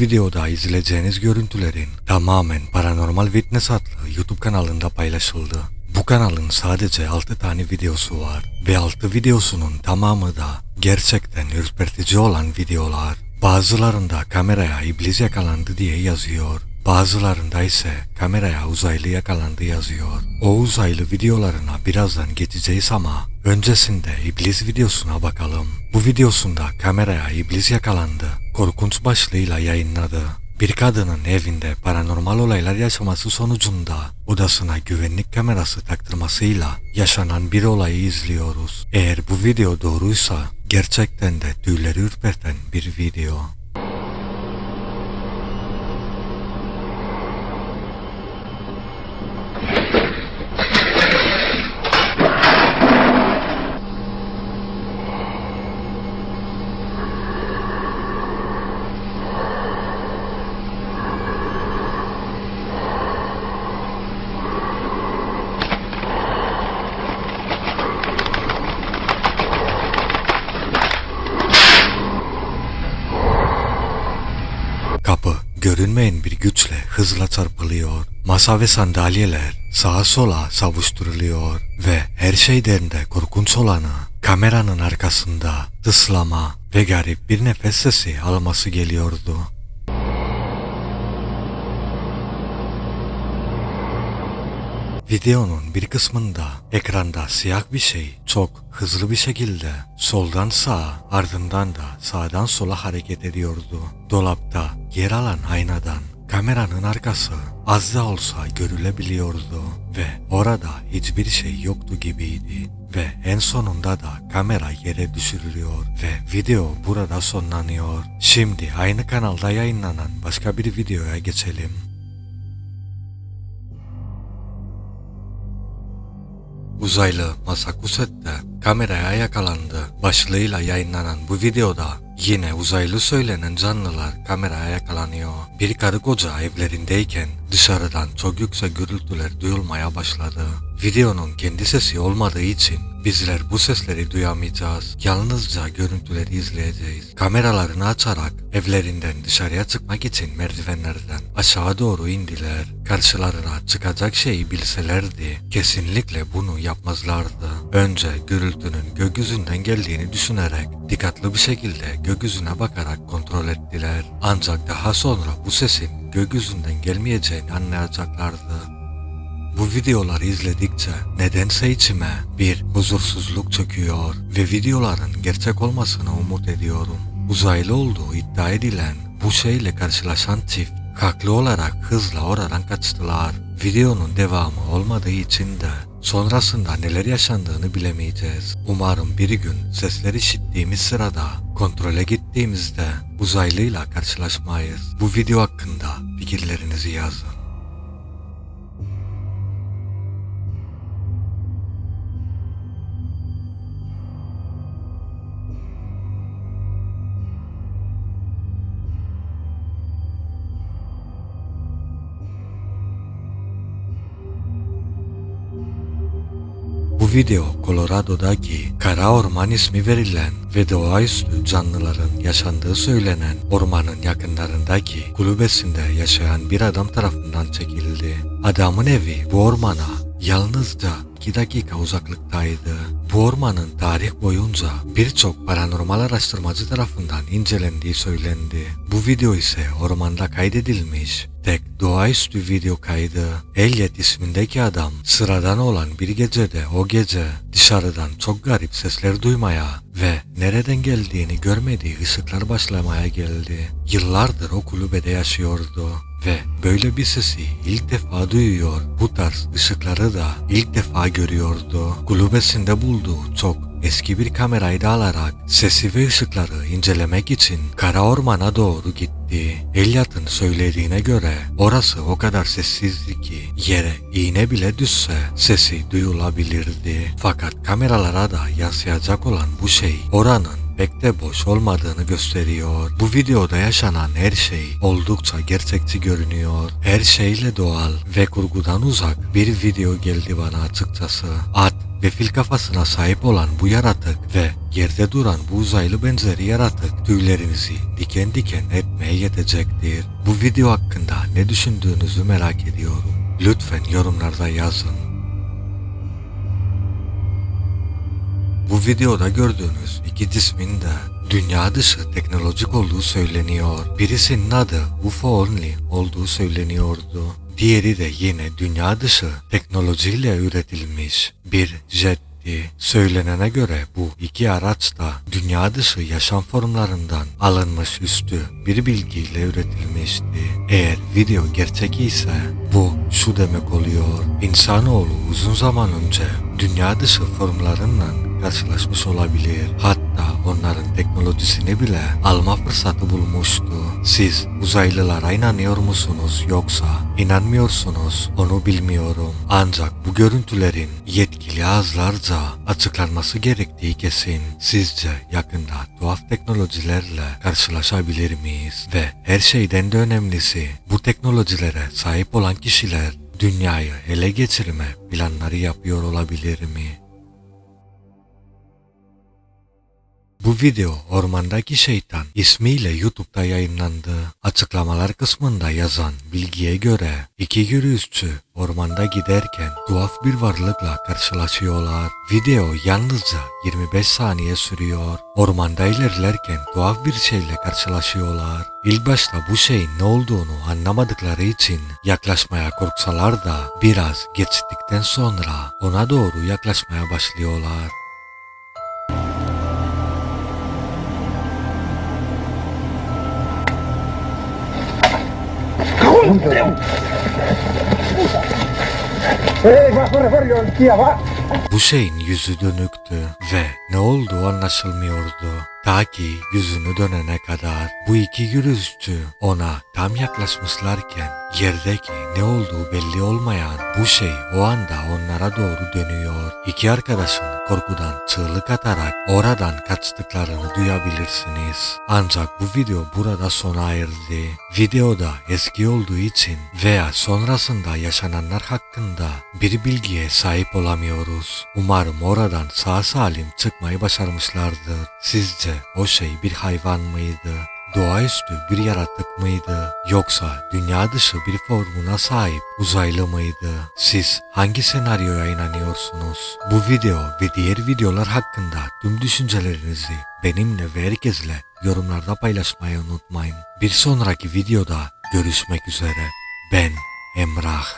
videoda izleyeceğiniz görüntülerin tamamen Paranormal Witness adlı YouTube kanalında paylaşıldı. Bu kanalın sadece 6 tane videosu var ve 6 videosunun tamamı da gerçekten ürpertici olan videolar. Bazılarında kameraya iblis yakalandı diye yazıyor. Bazılarında ise kameraya uzaylı yakalandı yazıyor. O uzaylı videolarına birazdan geçeceğiz ama öncesinde iblis videosuna bakalım. Bu videosunda kameraya iblis yakalandı. Korkunç başlığıyla yayınladı. Bir kadının evinde paranormal olaylar yaşaması sonucunda odasına güvenlik kamerası taktırmasıyla yaşanan bir olayı izliyoruz. Eğer bu video doğruysa gerçekten de tüyleri ürperten bir video. Görünmeyen bir güçle hızla çarpılıyor. Masa ve sandalyeler sağa sola savuşturuluyor ve her şeyden de korkunç olanı kameranın arkasında tıslama ve garip bir nefes sesi alması geliyordu. Videonun bir kısmında ekranda siyah bir şey çok hızlı bir şekilde soldan sağa ardından da sağdan sola hareket ediyordu. Dolapta yer alan aynadan kameranın arkası az da olsa görülebiliyordu ve orada hiçbir şey yoktu gibiydi ve en sonunda da kamera yere düşürülüyor ve video burada sonlanıyor. Şimdi aynı kanalda yayınlanan başka bir videoya geçelim. Uzaylı Massachusetts'te kameraya yakalandı. Başlığıyla yayınlanan bu videoda yine uzaylı söylenen canlılar kameraya yakalanıyor. Bir karı koca evlerindeyken dışarıdan çok yüksek gürültüler duyulmaya başladı. Videonun kendi sesi olmadığı için bizler bu sesleri duyamayacağız. Yalnızca görüntüleri izleyeceğiz. Kameralarını açarak evlerinden dışarıya çıkmak için merdivenlerden aşağı doğru indiler. Karşılarına çıkacak şeyi bilselerdi kesinlikle bunu yapmazlardı. Önce gürültünün gökyüzünden geldiğini düşünerek dikkatli bir şekilde gökyüzüne bakarak kontrol ettiler. Ancak daha sonra bu sesin gökyüzünden gelmeyeceğini anlayacaklardı. Bu videoları izledikçe nedense içime bir huzursuzluk çöküyor ve videoların gerçek olmasını umut ediyorum. Uzaylı olduğu iddia edilen bu şeyle karşılaşan çift haklı olarak hızla oradan kaçtılar. Videonun devamı olmadığı için de sonrasında neler yaşandığını bilemeyeceğiz. Umarım bir gün sesler işittiğimiz sırada kontrole gittiğimizde uzaylıyla karşılaşmayız. Bu video hakkında fikirlerinizi yazın. Video Colorado'daki Kara Orman ismi verilen ve doğaüstü canlıların yaşandığı söylenen ormanın yakınlarındaki kulübesinde yaşayan bir adam tarafından çekildi. Adamın evi bu ormana yalnızca 2 dakika uzaklıktaydı. Bu ormanın tarih boyunca birçok paranormal araştırmacı tarafından incelendiği söylendi. Bu video ise ormanda kaydedilmiş tek doğaüstü video kaydı. Elliot ismindeki adam sıradan olan bir gecede o gece dışarıdan çok garip sesler duymaya ve nereden geldiğini görmediği ışıklar başlamaya geldi. Yıllardır o kulübede yaşıyordu ve böyle bir sesi ilk defa duyuyor. Bu tarz ışıkları da ilk defa görüyordu. Kulübesinde bulduğu çok eski bir kamerayı da alarak sesi ve ışıkları incelemek için kara ormana doğru gitti. Elliot'ın söylediğine göre orası o kadar sessizdi ki yere iğne bile düşse sesi duyulabilirdi. Fakat kameralara da yansıyacak olan bu şey oranın pek de boş olmadığını gösteriyor. Bu videoda yaşanan her şey oldukça gerçekçi görünüyor. Her şeyle doğal ve kurgudan uzak bir video geldi bana açıkçası. At ve kafasına sahip olan bu yaratık ve yerde duran bu uzaylı benzeri yaratık tüylerinizi diken diken etmeye yetecektir. Bu video hakkında ne düşündüğünüzü merak ediyorum. Lütfen yorumlarda yazın. Bu videoda gördüğünüz iki cismin de dünya dışı teknolojik olduğu söyleniyor. Birisinin adı UFO Only olduğu söyleniyordu. Diğeri de yine dünya dışı teknolojiyle üretilmiş bir jetti. Söylenene göre bu iki araç da dünya dışı yaşam formlarından alınmış üstü bir bilgiyle üretilmişti. Eğer video gerçek ise bu şu demek oluyor. İnsanoğlu uzun zaman önce dünya dışı formlarından karşılaşmış olabilir. Hatta onların teknolojisini bile alma fırsatı bulmuştu. Siz uzaylılara inanıyor musunuz yoksa inanmıyorsunuz onu bilmiyorum. Ancak bu görüntülerin yetkili ağızlarca açıklanması gerektiği kesin. Sizce yakında tuhaf teknolojilerle karşılaşabilir miyiz? Ve her şeyden de önemlisi bu teknolojilere sahip olan kişiler dünyayı ele geçirme planları yapıyor olabilir mi? Bu video Ormandaki Şeytan ismiyle YouTube'da yayınlandı. Açıklamalar kısmında yazan bilgiye göre iki yürüyüşçü ormanda giderken tuhaf bir varlıkla karşılaşıyorlar. Video yalnızca 25 saniye sürüyor. Ormanda ilerlerken tuhaf bir şeyle karşılaşıyorlar. İlk başta bu şeyin ne olduğunu anlamadıkları için yaklaşmaya korksalar da biraz geçtikten sonra ona doğru yaklaşmaya başlıyorlar. Şeyin yüzü dönüktü ve ne olduğu anlaşılmıyordu. Ta ki yüzünü dönene kadar bu iki yürüyüşçü ona tam yaklaşmışlarken yerdeki ne olduğu belli olmayan bu şey o anda onlara doğru dönüyor. İki arkadaşın korkudan çığlık atarak oradan kaçtıklarını duyabilirsiniz. Ancak bu video burada sona erdi. Videoda eski olduğu için veya sonrasında yaşananlar hakkında bir bilgiye sahip olamıyoruz. Umarım oradan sağ salim çıkmayı başarmışlardır. Sizce o şey bir hayvan mıydı? Doğaüstü bir yaratık mıydı? Yoksa dünya dışı bir formuna sahip uzaylı mıydı? Siz hangi senaryoya inanıyorsunuz? Bu video ve diğer videolar hakkında tüm düşüncelerinizi benimle ve herkesle yorumlarda paylaşmayı unutmayın. Bir sonraki videoda görüşmek üzere. Ben Emrah.